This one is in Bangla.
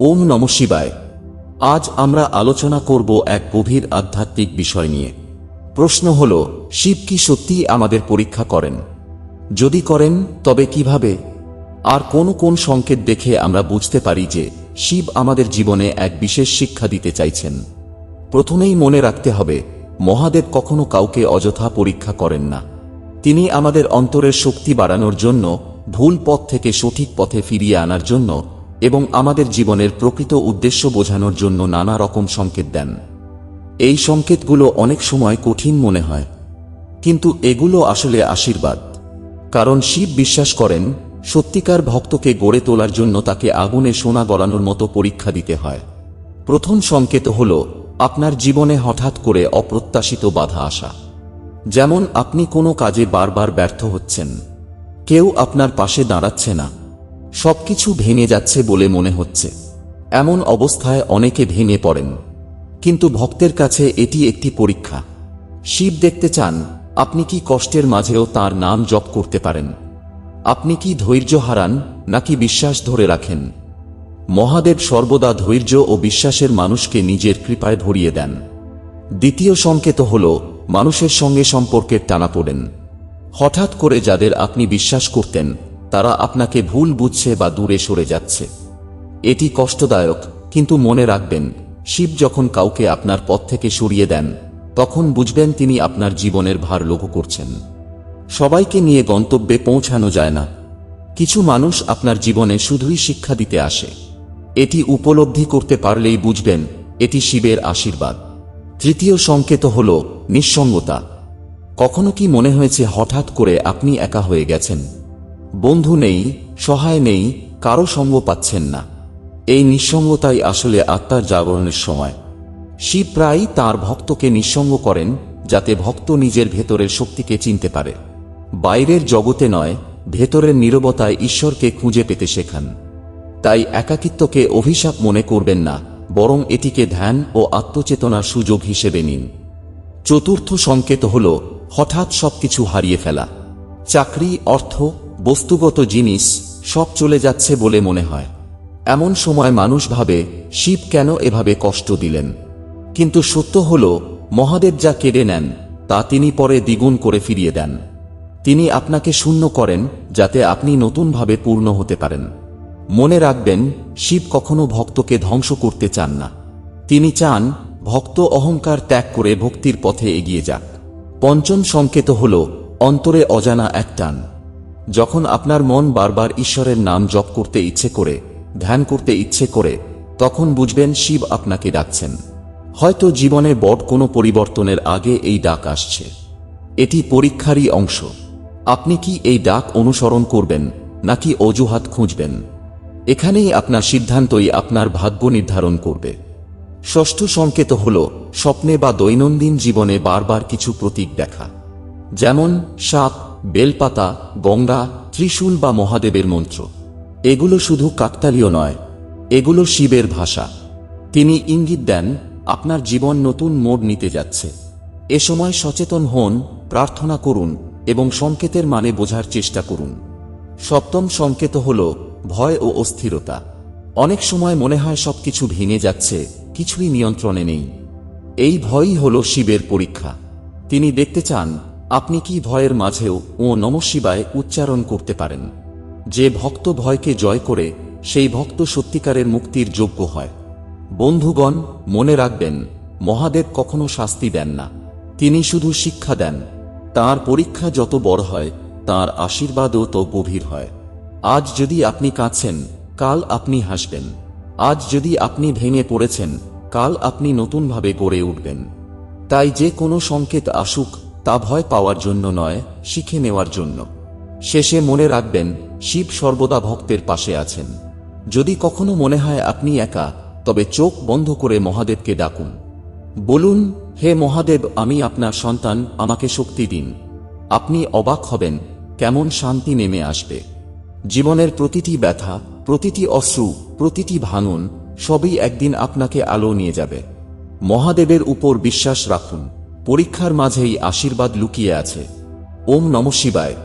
ওম নম শিবায়। আজ আমরা আলোচনা করব এক গভীর আধ্যাত্মিক বিষয় নিয়ে। প্রশ্ন হল, শিব কি সত্যিই আমাদের পরীক্ষা করেন? যদি করেন, তবে কীভাবে? আর কোন কোন সংকেত দেখে আমরা বুঝতে পারি যে, শিব আমাদের জীবনে এক বিশেষ শিক্ষা দিতে চাইছেন। প্রথমেই মনে রাখতে হবে, মহাদেব কখনো কাউকে অযথা পরীক্ষা করেন না। তিনি আমাদের অন্তরের শক্তি বাড়ানোর জন্য, ভুল পথ থেকে সঠিক পথে ফিরিয়ে আনার জন্য এবং আমাদের জীবনের প্রকৃত উদ্দেশ্য বোঝানোর জন্য নানা রকম সংকেত দেন। এই সংকেতগুলো অনেক সময় কঠিন মনে হয়, কিন্তু এগুলো আসলে আশীর্বাদ। কারণ শিব বিশ্বাস করেন, সত্যিকার ভক্তকে গড়ে তোলার জন্য তাকে আগুনে সোনা গড়ানোর মতো পরীক্ষা দিতে হয়। প্রথম সংকেত হল, আপনার জীবনে হঠাৎ করে অপ্রত্যাশিত বাধা আসা। যেমন আপনি কোনো কাজে বারবার ব্যর্থ হচ্ছেন, কেউ আপনার পাশে দাঁড়াচ্ছে না সবকিছু ভেঙে যাচ্ছে বলে মনে হচ্ছে। এমন অবস্থায় অনেকে ভেঙে পড়েন। কিন্তু ভক্তের কাছে এটি একটি পরীক্ষা। শিব দেখতে চান, আপনি কি কষ্টের মাঝেও তার নাম জপ করতে পারেন? আপনি কি ধৈর্য হারান, নাকি বিশ্বাস ধরে রাখেন? মহাদেব সর্বদা ধৈর্য ও বিশ্বাসের মানুষকে নিজের কৃপায় ভরিয়ে দেন। দ্বিতীয় সংকেত হল, মানুষের সঙ্গে সম্পর্কের টানা পড়েন। হঠাৎ করে যাদের আপনি বিশ্বাস করতেন তারা আপনাকে ভুল বুঝছে বা দূরে সরে যাচ্ছে। এটি কষ্টদায়ক, কিন্তু মনে রাখবেন, শিব যখন কাউকে আপনার পথ থেকে সরিয়ে দেন, তখন বুঝবেন তিনি আপনার জীবনের ভার লঘু করছেন। সবাইকে নিয়ে গন্তব্যে পৌঁছানো যায় না। কিছু মানুষ আপনার জীবনে শুধুই শিক্ষা দিতে আসে। এটি উপলব্ধি করতে পারলেই বুঝবেন, এটি শিবের আশীর্বাদ। তৃতীয় সংকেত হল নিঃসঙ্গতা। কখনো কি মনে হয়েছে হঠাৎ করে আপনি একা হয়ে গেছেন? বন্ধু নেই, সহায় নেই, কারও সঙ্গ পাচ্ছেন না। এই নিঃসঙ্গতাই আসলে আত্মার জাগরণের সময়। শিব প্রায়ই তাঁর ভক্তকে নিঃসঙ্গ করেন, যাতে ভক্ত নিজের ভেতরের শক্তিকে চিনতে পারে। বাইরের জগতে নয়, ভেতরের নীরবতায় ঈশ্বরকে খুঁজে পেতে শেখান। তাই একাকিত্বকে অভিশাপ মনে করবেন না, বরং এটিকে ধ্যান ও আত্মচেতনার সুযোগ হিসেবে নিন। চতুর্থ সংকেত হল, হঠাৎ সবকিছু হারিয়ে ফেলা। চাকরি, অর্থ বস্তুগত জিনিস সব চলে যাচ্ছে বলে মনে হয়। এমন সময় মানুষ ভাবে, শিব কেন এভাবে কষ্ট দিলেন? কিন্তু সত্য হল, মহাদেব যা কেড়ে নেন, তা তিনি পরে দ্বিগুণ করে ফিরিয়ে দেন। তিনি আপনাকে শূন্য করেন, যাতে আপনি নতুনভাবে পূর্ণ হতে পারেন। মনে রাখবেন, শিব কখনো ভক্তকে ধ্বংস করতে চান না। তিনি চান, ভক্ত অহংকার ত্যাগ করে ভক্তির পথে এগিয়ে যাক। পঞ্চম সংকেত হল, অন্তরে অজানা এক টান। যখন আপনার মন বারবার ঈশ্বরের নাম জপ করতে ইচ্ছে করে, ধ্যান করতে ইচ্ছে করে, তখন বুঝবেন শিব আপনাকে ডাকছেন। হয়তো জীবনে বট কোনো পরিবর্তনের আগে এই ডাক আসছে। এটি পরীক্ষারই অংশ। আপনি কি এই ডাক অনুসরণ করবেন, নাকি অজুহাত খুঁজবেন? এখানেই আপনার সিদ্ধান্তই আপনার ভাগ্য নির্ধারণ করবে। ষষ্ঠ সংকেত হল, স্বপ্নে বা দৈনন্দিন জীবনে বারবার কিছু প্রতীক দেখা। যেমন সাপ, বেলপাতা, গঙ্গা, ত্রিশূল বা মহাদেবের মন্ত্র। এগুলো শুধু কাকতালীয় নয়, এগুলো শিবের ভাষা। তিনি ইঙ্গিত দেন, আপনার জীবন নতুন মোড় নিতে যাচ্ছে। এ সময় সচেতন হন, প্রার্থনা করুন এবং সংকেতের মানে বোঝার চেষ্টা করুন। সপ্তম সংকেত হল ভয় ও অস্থিরতা। অনেক সময় মনে হয় সবকিছু ভেঙে যাচ্ছে, কিছুই নিয়ন্ত্রণে নেই। এই ভয়ই হল শিবের পরীক্ষা। তিনি দেখতে চান আপনি কি ভয়ের মাঝেও ও নম শিবায় উচ্চারণ করতে পারেন? যে ভক্ত ভয়কে জয় করে, সেই ভক্ত সত্যিকারের মুক্তির যোগ্য হয়। বন্ধুগণ, মনে রাখবেন, মহাদেব কখনো শাস্তি দেন না। তিনি শুধু শিক্ষা দেন। তার পরীক্ষা যত বড় হয়, তার আশীর্বাদও তো গভীর হয়। আজ যদি আপনি কাঁদছেন, কাল আপনি হাসবেন। আজ যদি আপনি ভেঙে পড়েছেন, কাল আপনি নতুনভাবে গড়ে উঠবেন। তাই যে কোনো সংকেত আসুক তা ভয় পাওয়ার জন্য নয়, শিখে নেওয়ার জন্য। শেষে মনে রাখবেন, শিব সর্বদা ভক্তের পাশে আছেন। যদি কখনো মনে হয় আপনি একা, তবে চোখ বন্ধ করে মহাদেবকে ডাকুন। বলুন, হে মহাদেব, আমি আপনার সন্তান, আমাকে শক্তি দিন। আপনি অবাক হবেন, কেমন শান্তি নেমে আসবে। জীবনের প্রতিটি ব্যথা, প্রতিটি অশ্রু, প্রতিটি ভাঙন, সবই একদিন আপনাকে আলো নিয়ে যাবে। মহাদেবের উপর বিশ্বাস রাখুন। পরীক্ষার মাঝেই আশীর্বাদ লুকিয়ে আছে। ওম নম শিবায়।